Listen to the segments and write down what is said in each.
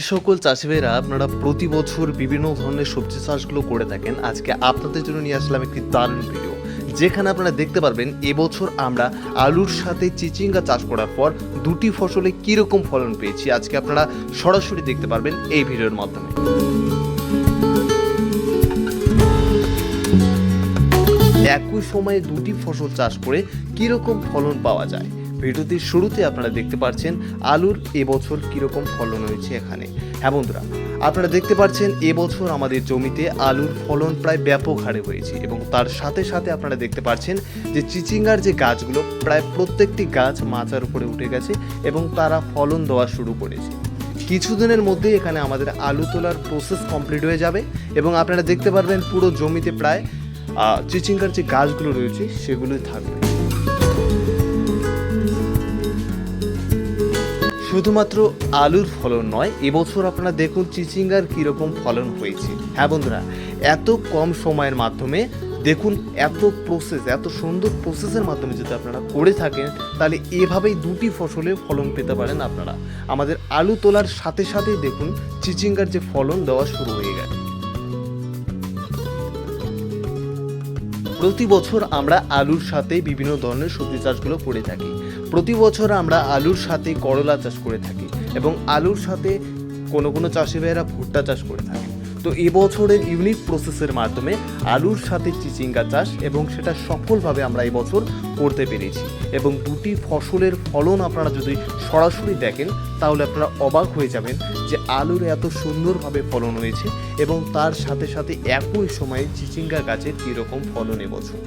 সকল চাষি ভাইরা আপনারা প্রতি বছর বিভিন্ন ধরনের সবজি চাষগুলো করে থাকেন, আজকে আপনাদের জন্য নিয়ে আসলাম একটি দারুণ ভিডিও। যেখানে আপনারা দেখতে পারবেন, এবছর আমরা আলুর সাথে চিচিঙ্গা চাষ করার পর দুটি ফসলে কীরকম ফলন পেয়েছি, আজকে আপনারা সরাসরি দেখতে পারবেন এই ভিডিওর মাধ্যমে। একই সময়ে দুটি ফসল চাষ করে কীরকম ফলন পাওয়া যায়? ভিডিওটির শুরুতে আপনারা দেখতে পাচ্ছেন আলুর এবছর কীরকম ফলন হয়েছে এখানে। হ্যাঁ বন্ধুরা, আপনারা দেখতে পাচ্ছেন এবছর আমাদের জমিতে আলুর ফলন প্রায় ব্যাপক হারে হয়েছে এবং তার সাথে সাথে আপনারা দেখতে পাচ্ছেন যে চিচিঙ্গার যে গাছগুলো প্রায় প্রত্যেকটি গাছ মাচার উপরে উঠে গেছে এবং তারা ফলন দেওয়া শুরু করেছে। কিছুদিনের মধ্যে এখানে আমাদের আলু তোলার প্রসেস কমপ্লিট হয়ে যাবে এবং আপনারা দেখতে পারবেন পুরো জমিতে প্রায় চিচিঙ্গার যে গাছগুলো রয়েছে সেগুলোই থাকবে। শুধুমাত্র আলুর ফলন নয়, এবছর আপনারা দেখুন চিচিঙ্গার কীরকম ফলন হয়েছে। হ্যাঁ বন্ধুরা, এত কম সময়ের মাধ্যমে দেখুন এত প্রসেস এত সুন্দর প্রসেসের মাধ্যমে যদি আপনারা করে থাকেন, তাহলে এভাবেই দুটি ফসলে ফলন পেতে পারেন আপনারা। আমাদের আলু তোলার সাথে সাথেই দেখুন চিচিঙ্গার যে ফলন দেওয়া শুরু হয়ে গেছে। প্রতি বছর আমরা আলুর সাথে বিভিন্ন ধরনের সবজি চাষগুলো করে থাকি। প্রতি বছর আমরা আলুর সাথে করলা চাষ করে থাকি এবং আলুর সাথে কোনো কোনো চাষি ভাইয়েরা ভুট্টা চাষ করে থাকে। তো এবছরের ইউনিক প্রসেসের মাধ্যমে আলুর সাথে চিচিঙ্গা চাষ এবং সেটা সফলভাবে আমরা এবছর করতে পেরেছি এবং দুটি ফসলের ফলন আপনারা যদি সরাসরি দেখেন, তাহলে আপনারা অবাক হয়ে যাবেন যে আলুর এত সুন্দরভাবে ফলন হয়েছে এবং তার সাথে সাথে একই সময়ে চিচিঙ্গা গাছের কীরকম ফলন এবছর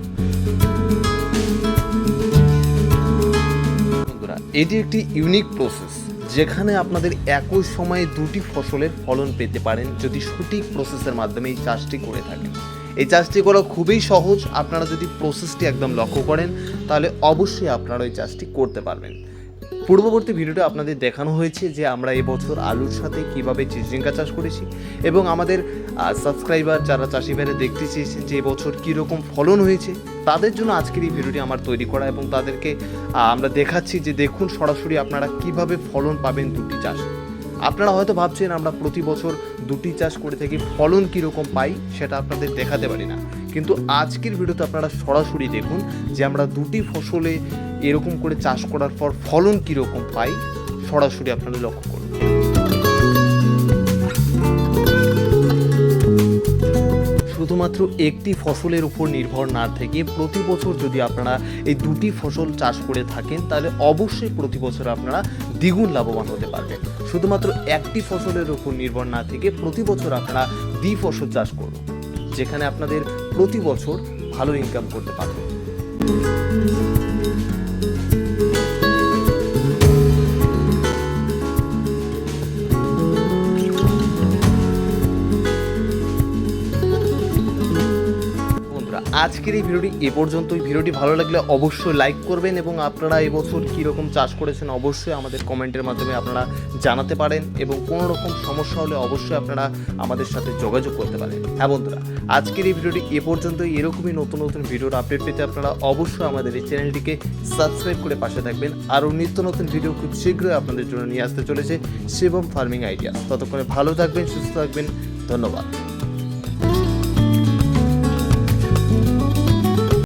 এটি একটি ইউনিক প্রসেস যেখানে আপনাদের একই সময়ে দুটি ফসলের ফলন পেতে পারেন যদি সঠিক প্রসেসের মাধ্যমে এই চাষটি করে থাকেন। এই চাষটি করা খুবই সহজ, আপনারা যদি প্রসেসটি একদম লক্ষ্য করেন, তাহলে অবশ্যই আপনারা এই চাষটি করতে পারবেন। পূর্ববর্তী ভিডিওতে আপনাদের দেখানো হয়েছে যে আমরা এবছর আলুর সাথে কীভাবে চিচিঙ্গা চাষ করেছি এবং আমাদের সাবস্ক্রাইবার যারা চাষি ভাইরা দেখতে চেয়েছেন যে এবছর কীরকম ফলন হয়েছে তাদের জন্য আজকের এই ভিডিওটি আমার তৈরি করা এবং তাদেরকে আমরা দেখাচ্ছি যে দেখুন সরাসরি আপনারা কীভাবে ফলন পাবেন দুটি চাষ। আপনারা হয়তো ভাবছেন আমরা প্রতি বছর দুটি চাষ করে থাকি, ফলন কীরকম পাই সেটা আপনাদের দেখাতে পারি না। কিন্তু আজকের ভিডিওতে আপনারা সরাসরি দেখুন যে আমরা দুটি ফসলে এরকম করে চাষ করার পর ফলন কীরকম পাই, সরাসরি আপনারা লক্ষ্য শুধুমাত্র একটি ফসলের উপর নির্ভর না থেকে প্রতি বছর যদি আপনারা এই দুটি ফসল চাষ করে থাকেন, তাহলে অবশ্যই প্রতি বছর আপনারা দ্বিগুণ লাভবান হতে পারবেন। শুধুমাত্র একটি ফসলের উপর নির্ভর না থেকে প্রতি বছর আপনারা দ্বি ফসল চাষ করুন, যেখানে আপনাদের প্রতি বছর ভালো ইনকাম করতে পারবেন। আজকের এই ভিডিওটি এ পর্যন্তই। ভিডিওটি ভালো লাগলে অবশ্যই লাইক করবেন এবং আপনারা এবছর কীরকম চাষ করেছেন অবশ্যই আমাদের কমেন্টের মাধ্যমে আপনারা জানাতে পারেন এবং কোনো রকম সমস্যা হলে অবশ্যই আপনারা আমাদের সাথে যোগাযোগ করতে পারেন। হ্যাঁ বন্ধুরা, আজকের এই ভিডিওটি এ পর্যন্তই। এরকমই নতুন নতুন ভিডিওর আপডেট পেতে আপনারা অবশ্যই আমাদের এই চ্যানেলটিকে সাবস্ক্রাইব করে পাশে থাকবেন। আরও নিত্য নতুন ভিডিও খুব শীঘ্রই আপনাদের জন্য নিয়ে আসতে চলেছে শিবম ফার্মিং আইডিয়া ততক্ষণে ভালো থাকবেন, সুস্থ থাকবেন। ধন্যবাদ।